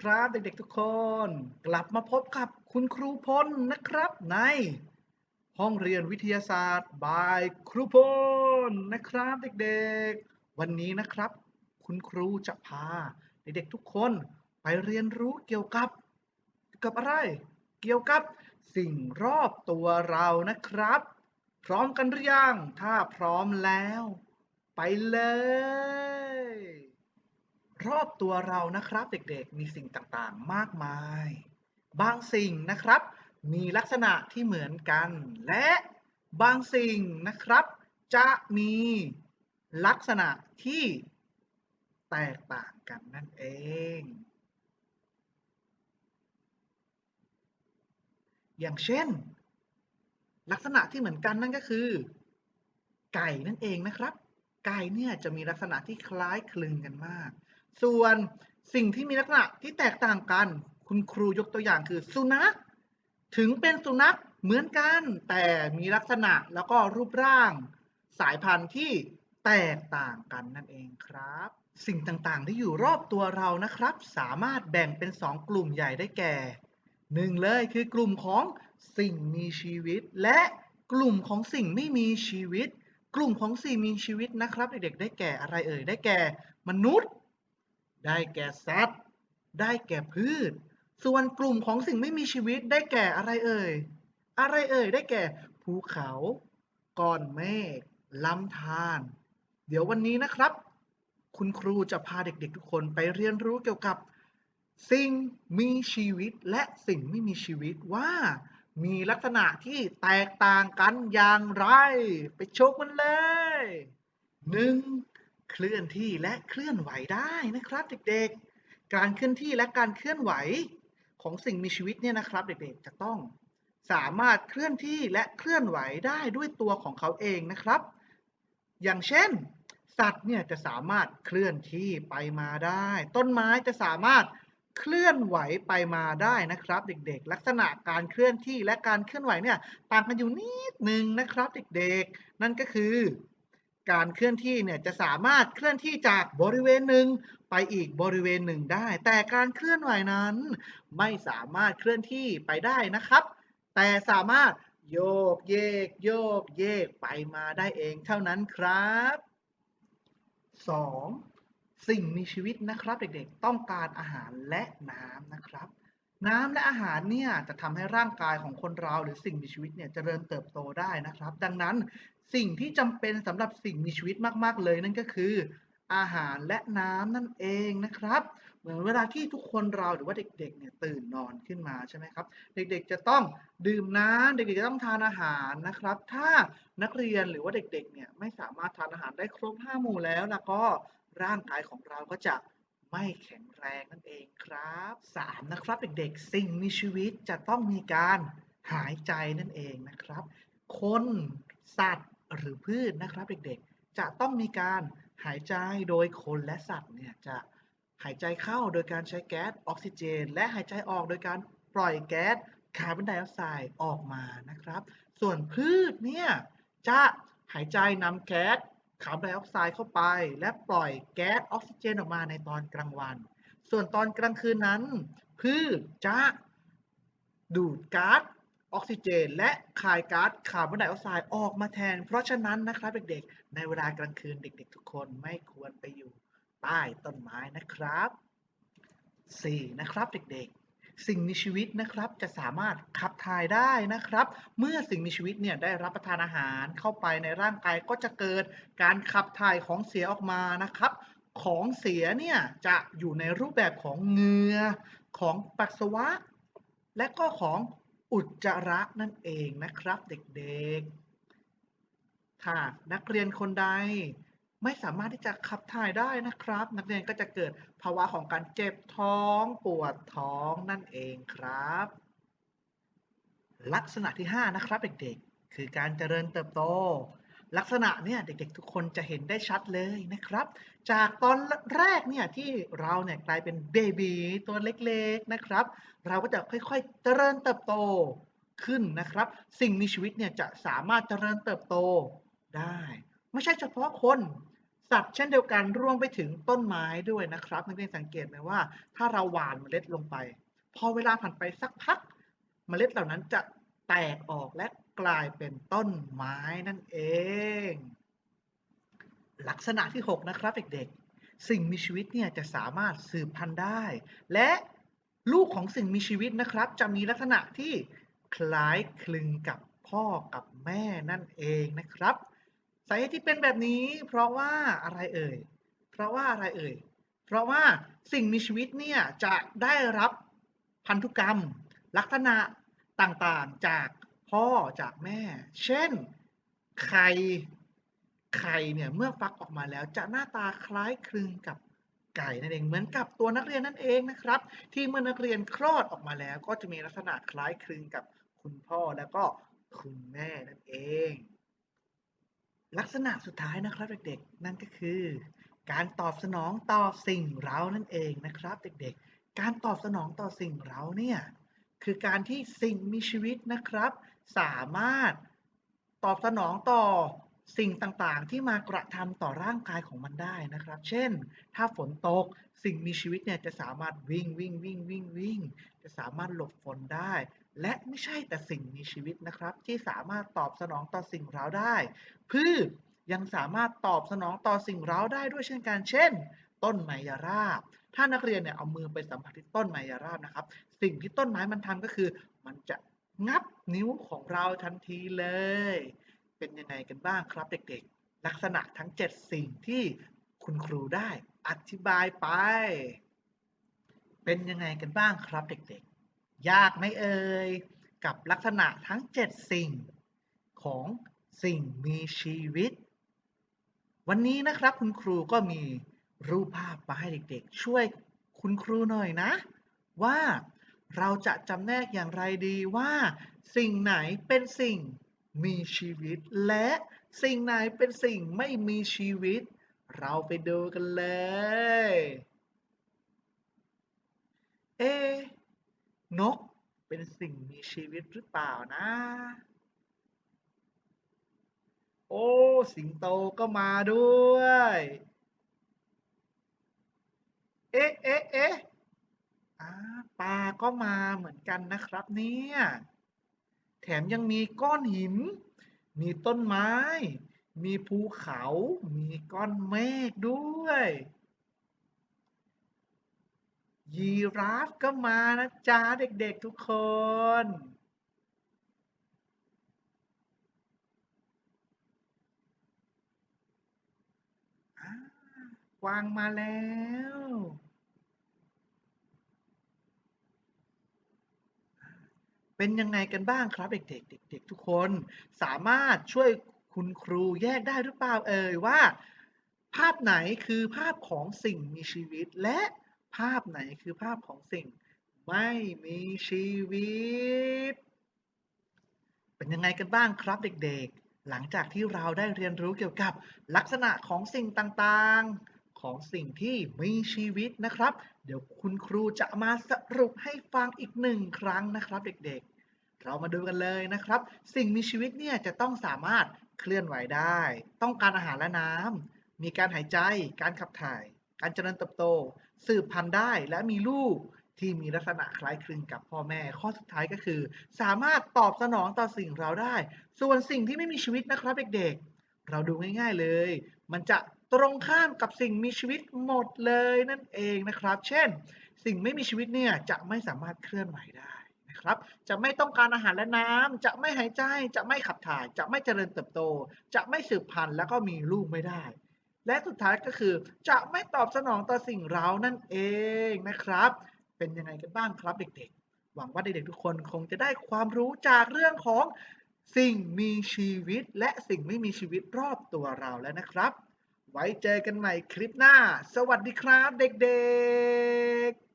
ครับเด็กๆทุกคน กลับมาพบกับคุณครูพลนะครับ ใน ห้องเรียนวิทยาศาสตร์บายครูพลนะครับเด็กๆ วันนี้นะครับ คุณครูจะพาเด็กๆทุกคนไปเรียนรู้เกี่ยวกับเกี่ยวกับอะไร เกี่ยวกับสิ่งรอบตัวเรานะครับ พร้อมกันหรือยังถ้าพร้อมแล้ว ไปเลย รอบตัวเรานะครับเด็กๆ มีสิ่งต่างๆ มากมาย บางสิ่งนะครับ มีลักษณะที่เหมือนกัน และบางสิ่งนะครับ จะมีลักษณะที่แตกต่างกันนั่นเอง อย่างเช่น ลักษณะที่เหมือนกันนั่นก็คือ ไก่นั่นเองนะครับ ไก่เนี่ยจะมีลักษณะที่คล้ายคลึงกันมาก ส่วนสิ่งที่มีลักษณะที่แตกต่างกัน คุณครูยกตัวอย่างคือสุนัขถึงเป็นสุนัขเหมือนกัน แต่มีลักษณะแล้วก็รูปร่าง สายพันธุ์ที่แตกต่างกันนั่นเองครับ สิ่งต่างๆ ที่อยู่รอบตัวเรานะครับ สามารถแบ่งเป็น 2 กลุ่มใหญ่ได้แก่หนึ่งเลยคือกลุ่มของสิ่งมีชีวิต และกลุ่มของสิ่งไม่มีชีวิต กลุ่มของสิ่งมีชีวิตนะครับ เด็กๆได้แก่อะไรเอ่ยได้แก่ มนุษย์ ได้แก่สัตว์ ได้แก่พืช ส่วนกลุ่มของสิ่งไม่มีชีวิตได้แก่อะไรเอ่ย อะไรเอ่ย ได้แก่ภูเขาก้อนเมฆลำธารเดี๋ยววันนี้นะครับ คุณครูจะพาเด็กๆทุกคนไปเรียนรู้เกี่ยวกับ สิ่งมีชีวิตและสิ่งไม่มีชีวิตว่ามีลักษณะที่แตกต่างกันอย่างไร ไปชมกันเลยหนึ่ง เคลื่อนที่และเคลื่อนไหวได้นะครับเด็กๆ การเคลื่อนที่และการเคลื่อนไหวของสิ่งมีชีวิตเนี่ยนะครับเด็กๆจะต้องสามารถเคลื่อนที่และเคลื่อนไหวได้ด้วยตัวของเขาเองนะครับ อย่างเช่น สัตว์เนี่ยจะสามารถเคลื่อนที่ไปมาได้ ต้นไม้จะสามารถเคลื่อนไหวไปมาได้นะครับ เด็กๆ ลักษณะการเคลื่อนที่และการเคลื่อนไหวเนี่ยต่างกันอยู่นิดนึงนะครับ เด็กๆ นั่นก็คือ การเคลื่อนที่เนี่ยจะสามารถเคลื่อนที่จากบริเวณหนึ่งไปอีกบริเวณหนึ่งได้ แต่การเคลื่อนไหวนั้น ไม่สามารถเคลื่อนที่ไปได้นะครับ แต่สามารถโยกเยก โยกเยกไปมาได้เองเท่านั้นครับ 2. สิ่งมีชีวิตนะครับเด็กๆ ต้องการอาหารและน้ำนะครับ น้ำและอาหารเนี่ยจะทำให้ร่างกายของคนเราหรือสิ่งมีชีวิตเนี่ยจเจริญเติบโตได้นะครับ ดังนั้นสิ่งที่จำเป็นสำหรับสิ่งมีชีวิตมาก ๆ เลยนั่นก็คือ อาหารและน้ำนั่นเองนะครับ เหมือนเวลาที่ทุกคนเราหรือว่าเด็กๆเนี่ยตื่นนอนขึ้นมาใช่ไหมครับ เด็กๆจะต้องดื่มน้ำเด็กๆจะต้องทานอาหารนะครับ ถ้านักเรียนหรือว่าเด็กๆเนี่ยไม่สามารถทานอาหารได้ครบห้าหมู่แล้วแล้วก็ร่างกายของเราก็จะ ไม่แข็งแรงนั่นเองครับสามนะครับเด็กๆ สิ่งมีชีวิตจะต้องมีการหายใจนั่นเองนะครับ คนสัตว์หรือพืชนะครับเด็กๆ จะต้องมีการหายใจโดยคนและสัตว์เนี่ยจะหายใจเข้าโดยการใช้แก๊สออกซิเจน และหายใจออกโดยการปล่อยแก๊สคาร์บอนไดออกไซด์ออกมานะครับ ส่วนพืชเนี่ยจะหายใจนำแก๊ส คาร์บอนไดออกไซด์เข้าไป และปล่อยแก๊สออกซิเจนออกมาในตอนกลางวัน ส่วนตอนกลางคืนนั้น พืชจะดูดก๊าซออกซิเจน และคายก๊าซคาร์บอนไดออกไซด์ออกมาแทน เพราะฉะนั้นนะครับเด็กๆ ในเวลากลางคืนเด็ก ๆ ทุกคนไม่ควรไปอยู่ใต้ต้นไม้นะครับ 4. นะครับเด็กๆ สิ่งมีชีวิตนะครับจะสามารถขับถ่ายได้นะครับ เมื่อสิ่งมีชีวิตเนี่ยได้รับประทานอาหารเข้าไปในร่างกายก็จะเกิดการขับถ่ายของเสียออกมานะครับ ของเสียเนี่ยจะอยู่ในรูปแบบของเหงื่อของปัสสาวะ และก็ของอุจจาระนั่นเองนะครับเด็กๆถ้านักเรียนคนใด ไม่สามารถที่จะขับถ่ายได้นะครับ นักเรียนก็จะเกิดภาวะของการเจ็บท้องปวดท้องนั่นเองครับ ลักษณะที่ 5 นะครับเด็กๆ คือการเจริญเติบโต ลักษณะเนี่ยเด็กๆ ทุกคนจะเห็นได้ชัดเลยนะครับ จากตอนแรกเนี่ยที่เราเนี่ยกลายเป็นเบบีตัวเล็กๆนะครับ เราก็จะค่อยๆ เจริญเติบโตขึ้นนะครับ สิ่งมีชีวิตเนี่ยจะสามารถเจริญเติบโตได้ ไม่ใช่เฉพาะคน สัตว์เช่นเดียวกันรวมไปถึงต้นไม้ด้วยนะครับนักเรียนสังเกตไหมว่า ถ้าเราหว่านเมล็ดลงไป พอเวลาผ่านไปสักพัก เมล็ดเหล่านั้นจะแตกออกและกลายเป็นต้นไม้นั่นเอง ลักษณะที่ 6 นะครับเด็กๆ สิ่งมีชีวิตเนี่ยจะสามารถสืบพันธุ์ได้ และลูกของสิ่งมีชีวิตนะครับ จะมีลักษณะที่คล้ายคลึงกับพ่อกับแม่นั่นเองนะครับ สาเหตุที่เป็นแบบนี้ เพราะว่าอะไรเอ่ย เพราะว่าอะไรเอ่ย เพราะว่าสิ่งมีชีวิตเนี่ยจะได้รับพันธุกรรม ลักษณะต่างๆจากพ่อจากแม่ เช่น ไข่ ไข่เนี่ยเมื่อฟักออกมาแล้วจะหน้าตาคล้ายคลึงกับไก่นั่นเองเหมือนกับตัวนักเรียนนั่นเองนะครับ ที่เมื่อนักเรียนคลอดออกมาแล้ว ก็จะมีลักษณะคล้ายคลึงกับคุณพ่อแล้วก็คุณแม่นั่นเอง ลักษณะสุดท้ายนะครับเด็กๆ นั่นก็คือ การตอบสนองต่อสิ่งเรานั่นเองนะครับ เด็กๆ การตอบสนองต่อสิ่งเราเนี่ยคือการที่สิ่งมีชีวิตนะครับ สามารถตอบสนองต่อสิ่งต่างๆ ที่มากระทำต่อร่างกายของมันได้นะครับ เช่น ถ้าฝนตกสิ่งมีชีวิตเนี่ยจะสามารถวิ่งวิ่งวิ่งวิ่งวิ่งจะสามารถหลบฝนได้ และไม่ใช่แต่สิ่งมีชีวิตนะครับ ที่สามารถตอบสนองต่อสิ่งเร้าได้ พืชยังสามารถตอบสนองต่อสิ่งเร้าได้ด้วยเช่นกันเช่น ต้นไมยราบ ถ้านักเรียนเนี่ยเอามือไปสัมผัสที่ต้นไมยราบนะครับ สิ่งที่ต้นไม้มันทำก็คือ มันจะงับนิ้วของเราทันทีเลย เป็นยังไงกันบ้างครับเด็กๆ ลักษณะทั้ง 7 สิ่งที่คุณครูได้อธิบายไป เป็นยังไงกันบ้างครับเด็กๆ ยากไหมเอ่ยกับลักษณะทั้ง 7 สิ่งของสิ่งมีชีวิต วันนี้นะครับคุณครูก็มีรูปภาพมาให้เด็กๆ ช่วยคุณครูหน่อยนะ ว่าเราจะจำแนกอย่างไรดีว่า สิ่งไหนเป็นสิ่งมีชีวิต และสิ่งไหนเป็นสิ่งไม่มีชีวิต เราไปดูกันเลย เอ๊ นกเป็นสิ่งมีชีวิตหรือเปล่านะ โอ้ สิงโตก็มาด้วย เอ๊ะเอ๊ะเอ๊ะปลาก็มาเหมือนกันนะครับเนี่ย แถมยังมีก้อนหิน มีต้นไม้ มีภูเขา มีก้อนเมฆด้วย ยีราฟก็มานะจ๊ะเด็กๆทุกคน กวางมาแล้วเป็นยังไงกันบ้างครับเด็กๆเด็กๆทุกคนสามารถช่วยคุณครูแยกได้หรือเปล่าเอ่ยว่า ภาพไหนคือภาพของสิ่งมีชีวิตและ ภาพไหนคือภาพของสิ่งไม่มีชีวิต เป็นยังไงกันบ้างครับเด็กๆ หลังจากที่เราได้เรียนรู้เกี่ยวกับลักษณะของสิ่งต่างๆ ของสิ่งที่มีชีวิตนะครับ เดี๋ยวคุณครูจะมาสรุปให้ฟังอีกหนึ่งครั้งนะครับเด็กๆ เรามาดูกันเลยนะครับ สิ่งมีชีวิตเนี่ยจะต้องสามารถเคลื่อนไหวได้ ต้องการอาหารและน้ำมีการหายใจ การขับถ่าย การเจริญเติบโต สืบพันธุ์ได้และมีลูกที่มีลักษณะคล้ายคลึงกับพ่อแม่ ข้อสุดท้ายก็คือ สามารถตอบสนองต่อสิ่งเราได้ ส่วนสิ่งที่ไม่มีชีวิตนะครับเด็กๆ เราดูง่ายๆเลย มันจะตรงข้ามกับสิ่งมีชีวิตหมดเลยนั่นเองนะครับ เช่น สิ่งไม่มีชีวิตเนี่ยจะไม่สามารถเคลื่อนไหวได้นะครับ จะไม่ต้องการอาหารและน้ำจะไม่หายใจ จะไม่ขับถ่าย จะไม่เจริญเติบโต จะไม่สืบพันธุ์แล้วก็มีลูกไม่ได้ และสุดท้ายก็คือ จะไม่ตอบสนองต่อสิ่งเร้านั่นเองนะครับ เป็นยังไงกันบ้างครับเด็กๆ หวังว่าเด็กๆทุกคนคงจะได้ความรู้จากเรื่องของสิ่งมีชีวิตและสิ่งไม่มีชีวิตรอบตัวเราแล้วนะครับ ไว้เจอกันใหม่คลิปหน้า สวัสดีครับเด็กๆ